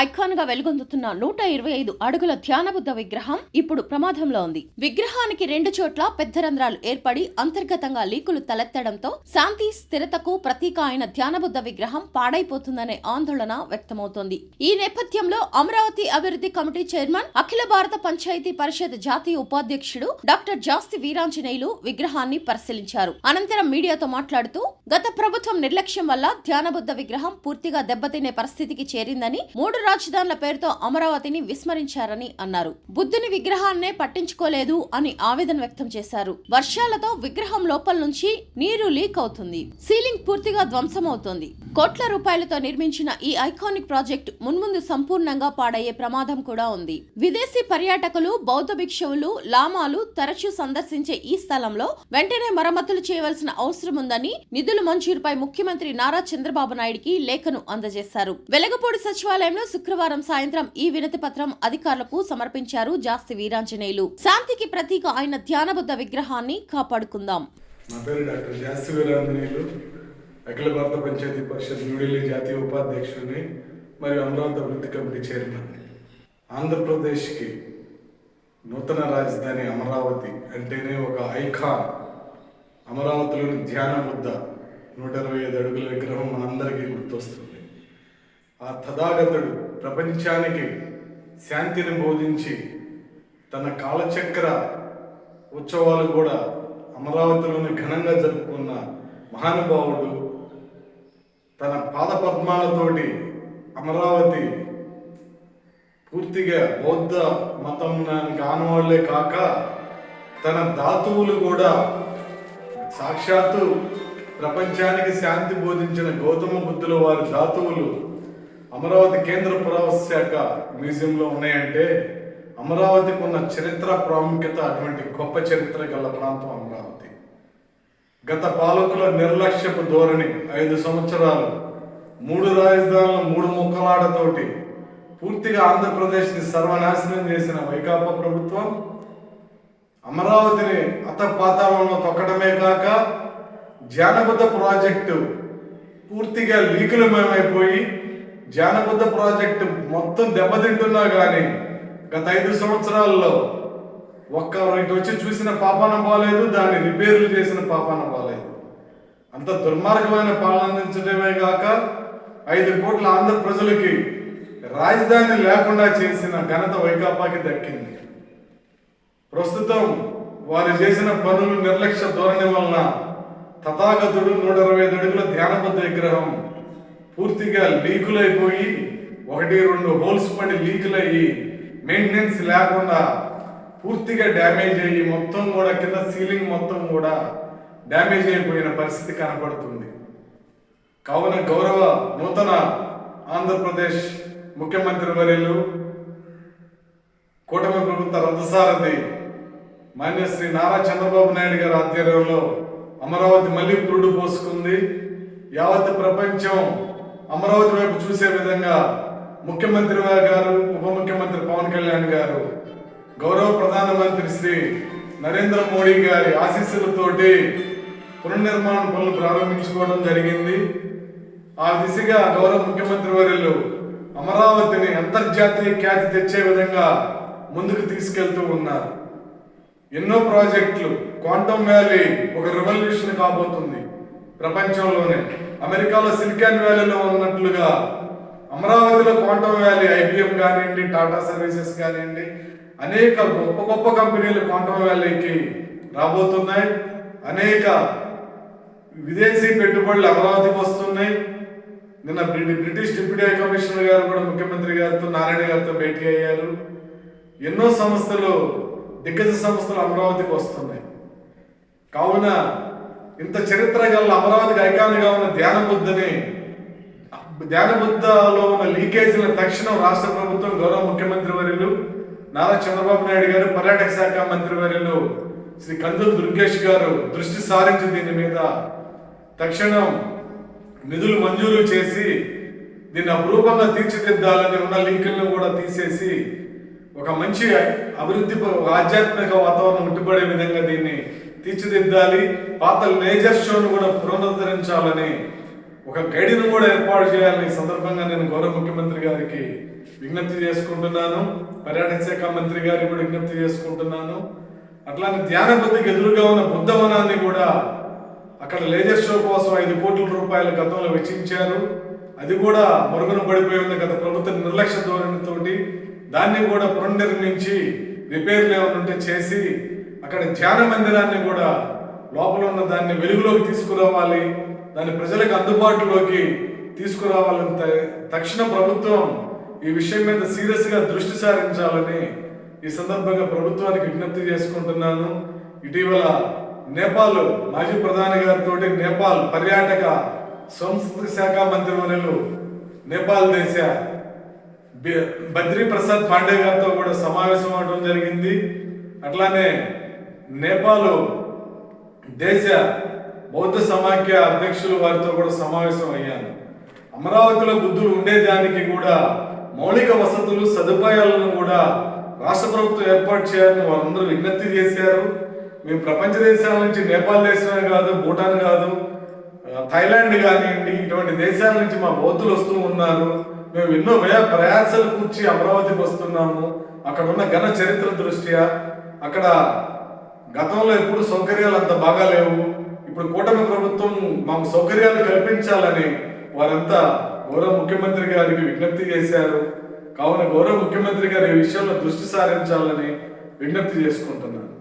ఐకాన్గా వెలుగొందుతున్న నూట ఇరవై ఐదు అడుగుల ధ్యానబుద్ధ విగ్రహం ఇప్పుడు ప్రమాదంలో ఉంది. విగ్రహానికి రెండు చోట్ల పెద్ద రంధ్రాలు ఏర్పడి అంతర్గతంగా లీకులు తలెత్తడంతో శాంతి స్థిరతకు ప్రతీక అయిన ధ్యానబుద్ధ విగ్రహం పాడైపోతుందనే ఆందోళన వ్యక్తమవుతోంది. ఈ నేపథ్యంలో అమరావతి అభివృద్ధి కమిటీ చైర్మన్ అఖిల భారత పంచాయతీ పరిషత్ జాతీయ ఉపాధ్యక్షుడు డాక్టర్ జాస్తి వీరాంజనేయులు విగ్రహాన్ని పరిశీలించారు. అనంతరం మీడియాతో మాట్లాడుతూ గత ప్రభుత్వం నిర్లక్ష్యం వల్ల ధ్యానబుద్ధ విగ్రహం పూర్తిగా దెబ్బతినే పరిస్థితికి చేరిందని మూడు రాజధానుల పేరుతో అమరావతిని విస్మరించారని అన్నారు. బుద్ధుని విగ్రహాన్నే పట్టించుకోలేదు అని ఆవేదన వ్యక్తం చేశారు. వర్షాలతో విగ్రహం లోపల నుంచి నీరు లీక్ అవుతుంది. సీలింగ్ పూర్తిగా ధ్వంసమవుతోంది. కోట్ల రూపాయలతో నిర్మించిన ఈ ఐకానిక్ ప్రాజెక్ట్ మున్ముందు సంపూర్ణంగా పాడయ్యే ప్రమాదం కూడా ఉంది. విదేశీ పర్యాటకులు బౌద్ధ భిక్షువులు లామాలు తరచూ సందర్శించే ఈ స్థలంలో వెంటనే మరమ్మతులు చేయవలసిన అవసరం ఉందని నిధుల మంజూరుపై ముఖ్యమంత్రి నారా చంద్రబాబు నాయుడికి లేఖను అందజేశారు. వెలగపూడి సచివాలయంలో శుక్రవారం సాయంత్రం ఈ వినతి పత్రం అధికారులకు సమర్పించారు జాస్తి వీరాంజనేయులు. శాంతికి ప్రతీక అయిన ధ్యానబుద్ధ విగ్రహాన్ని కాపాడుకుందాం. నా పేరు డాక్టర్ జాస్తి వీరాంజనేయులు. అఖిల భారత పంచాయతీ పరిషత్ న్యూఢిల్లీ జాతీయ ఉపాధ్యక్షుడిని మరియు అమరావతి అభివృద్ధి కమిటీ చైర్మన్ ఆంధ్రప్రదేశ్కి నూతన రాజధాని అమరావతి అంటేనే ఒక ఐకాన్. అమరావతిలోని ధ్యాన బుద్ధ నూట ఇరవై ఐదు అడుగుల విగ్రహం మనందరికీ గుర్తొస్తుంది. ఆ తథాగతుడు ప్రపంచానికి శాంతిని బోధించి తన కాలచక్ర ఉత్సవాలు కూడా అమరావతిలోని ఘనంగా జరుపుకున్న మహానుభావుడు తన పాద పద్మాలతోటి అమరావతి పూర్తిగా బౌద్ధ మతం కానివాళ్ళే కాక తన ధాతువులు కూడా సాక్షాత్తు ప్రపంచానికి శాంతి బోధించిన గౌతమ బుద్ధుల వారి ధాతువులు అమరావతి కేంద్ర పురావశాఖ శాఖ మ్యూజియంలో ఉన్నాయంటే అమరావతికి ఉన్న చరిత్ర ప్రాముఖ్యత అటువంటి గొప్ప చరిత్ర గల ప్రాంతం అమరావతి. గత పాలకుల నిర్లక్ష్యపు ధోరణి ఐదు సంవత్సరాలు. మూడు రాజధానుల మూడు ముక్కలాడతోటి పూర్తిగా ఆంధ్రప్రదేశ్ని సర్వనాశనం చేసిన వైకాపా ప్రభుత్వం అమరావతిని అతపాతాళంలో తొక్కడమే కాక జానబుద్ధ ప్రాజెక్టు పూర్తిగా లీకులమయమైపోయి జానబుద్ధ ప్రాజెక్టు మొత్తం దెబ్బతింటున్నా కానీ గత ఐదు సంవత్సరాల్లో ఒక్క ఇటు వచ్చి చూసిన పాపాన బాలేదు దాన్ని రిపేర్లు చేసిన పాపాన బాలేదు. అంత దుర్మార్గమైన పాలన అందించడమే కాక ఐదు కోట్ల ఆంధ్ర ప్రజలకి రాజధాని లేకుండా చేసిన ఘనత వైకాపాకి దక్కింది. ప్రస్తుతం వారు చేసిన పనులు నిర్లక్ష్య ధోరణి వలన తథాగతుడు నూట ఇరవై ఐదు అడుగుల ధ్యానబద్ధ విగ్రహం పూర్తిగా లీకులైపోయి ఒకటి రెండు హోల్స్ పడి లీకులయ్యి మెయింటెనెన్స్ లేకుండా పూర్తిగా డ్యామేజ్ అయ్యి మొత్తం కూడా కింద సీలింగ్ మొత్తం కూడా డ్యామేజ్ అయిపోయిన పరిస్థితి కనపడుతుంది. కావున గౌరవ నూతన ఆంధ్రప్రదేశ్ ముఖ్యమంత్రి వర్యులు కూటమి ప్రభుత్వ రథసారథి మాన్య శ్రీ నారా చంద్రబాబు నాయుడు గారి ఆధ్వర్యంలో అమరావతి మళ్ళీ పురుడు పోసుకుంది. యావత్ ప్రపంచం అమరావతి వైపు చూసే విధంగా ముఖ్యమంత్రి గారు ఉప ముఖ్యమంత్రి పవన్ కళ్యాణ్ గారు గౌరవ ప్రధానమంత్రి శ్రీ నరేంద్ర మోడీ గారి ఆశీస్సులతోటి పునర్నిర్మాణ పనులు ప్రారంభించుకోవడం జరిగింది. ఆ దిశగా గౌరవ ముఖ్యమంత్రి వర్యులు అమరావతిని అంతర్జాతీయ ఖ్యాతి తెచ్చే విధంగా ముందుకు తీసుకెళ్తూ ఉన్నారు. ఎన్నో ప్రాజెక్టులు క్వాంటమ్ వ్యాలీ ఒక రెవల్యూషన్ కాబోతుంది. ప్రపంచంలోనే. అమెరికాలో సిలికాన్ వ్యాలీలో ఉన్నట్లుగా అమరావతిలో క్వాంటమ్ వ్యాలీ ఐబిఎం కానివ్వండి టాటా సర్వీసెస్ కానివ్వండి అనేక గొప్ప గొప్ప కంపెనీలు క్వాంటమ్ వ్యాలీకి రాబోతున్నాయి. అనేక విదేశీ పెట్టుబడులు అమరావతికి వస్తున్నాయి. నిన్న బ్రిటిష్ డిప్యూటీ హై కమిషనర్ గారు కూడా ముఖ్యమంత్రి గారితో నారాయణ గారితో భేటీ అయ్యారు. ఎన్నో సంస్థలు దిగ్గజ సంస్థలు అమరావతికి వస్తున్నాయి. కావున ఇంత చరిత్ర గల అమరావతికి ఐకాన్గా ఉన్న ధ్యాన బుద్ధని ధ్యాన బుద్ధలో ఉన్న లీకేజీల తక్షణం రాష్ట్ర ప్రభుత్వం గౌరవ ముఖ్యమంత్రి వర్యులు నారా చంద్రబాబు నాయుడు గారు పర్యాటక శాఖ మంత్రి వర్యులు శ్రీ కందులు దుర్గేష్ గారు దృష్టి సారించి దీని మీద తక్షణం నిధులు మంజూరు చేసి దీన్ని అపురూపంగా తీర్చిదిద్దాలని ఉన్న లింకులను కూడా తీసేసి ఒక మంచి అభివృద్ధి ఆధ్యాత్మిక వాతావరణం ఉట్టిపడే విధంగా దీన్ని తీర్చిదిద్దాలి. పాత లేజర్ షోను కూడా పునరుద్ధరించాలని ఒక గైడ్ను కూడా ఏర్పాటు చేయాలని సందర్భంగా నేను గౌరవ ముఖ్యమంత్రి గారికి విజ్ఞప్తి చేసుకుంటున్నాను. పర్యాటక శాఖ మంత్రి గారికి కూడా విజ్ఞప్తి చేసుకుంటున్నాను. అట్లానే ధ్యాన బుద్ధికి ఎదురుగా ఉన్న బుద్ధవనాన్ని కూడా అక్కడ లేజర్ షో కోసం ఐదు కోట్ల రూపాయల గతంలో వెచ్చించారు. అది కూడా మరుగున పడిపోయి ఉంది గత ప్రభుత్వ నిర్లక్ష్య ధోరణితోటి దాన్ని కూడా పునర్నిర్మించి రిపేర్లు ఏమైనా ఉంటే చేసి అక్కడ ధ్యాన మందిరాన్ని కూడా లోపల ఉన్న దాన్ని వెలుగులోకి తీసుకురావాలి. దాన్ని ప్రజలకు అందుబాటులోకి తీసుకురావాలని తక్షణ ప్రభుత్వం ఈ విషయం మీద సీరియస్గా దృష్టి సారించాలని ఈ సందర్భంగా ప్రభుత్వానికి విజ్ఞప్తి చేసుకుంటున్నాను. ఇటీవల నేపాల్ మాజీ ప్రధాని గారితో నేపాల్ పర్యాటక సంస్కృతి శాఖ మంత్రివర్యులు నేపాల్ దేశ బద్రీ ప్రసాద్ పాండే గారితో కూడా సమావేశం అవడం జరిగింది. అట్లానే నేపాల్ దేశ బౌద్ధ సమాఖ్య అధ్యక్షులు వారితో కూడా సమావేశం అయ్యాను. అమరావతిలో బుద్ధులు ఉండేదానికి కూడా మౌలిక వసతులు సదుపాయాలను కూడా రాష్ట్ర ప్రభుత్వం ఏర్పాటు చేయాలని వారందరూ విజ్ఞప్తి చేశారు. మేము ప్రపంచ దేశాల నుంచి నేపాల్ దేశమే కాదు భూటాన్ కాదు థైలాండ్ థాయిలాండ్ కానివ్వండి ఇటువంటి దేశాల నుంచి మా బౌద్ధులు వస్తూ ఉన్నారు. మేము ఎన్నో వ్యయ ప్రయాసాలు కూర్చి అమరావతికి వస్తున్నాము. అక్కడ ఉన్న ఘన చరిత్ర దృష్ట్యా అక్కడ గతంలో ఎప్పుడు సౌకర్యాలు అంత బాగా లేవు. ఇప్పుడు కూటమి ప్రభుత్వం మాకు సౌకర్యాలు కల్పించాలని వారంతా గౌరవ ముఖ్యమంత్రి గారికి విజ్ఞప్తి చేశారు. కావున గౌరవ ముఖ్యమంత్రి గారు ఈ విషయంలో దృష్టి సారించాలని విజ్ఞప్తి చేసుకుంటున్నాను.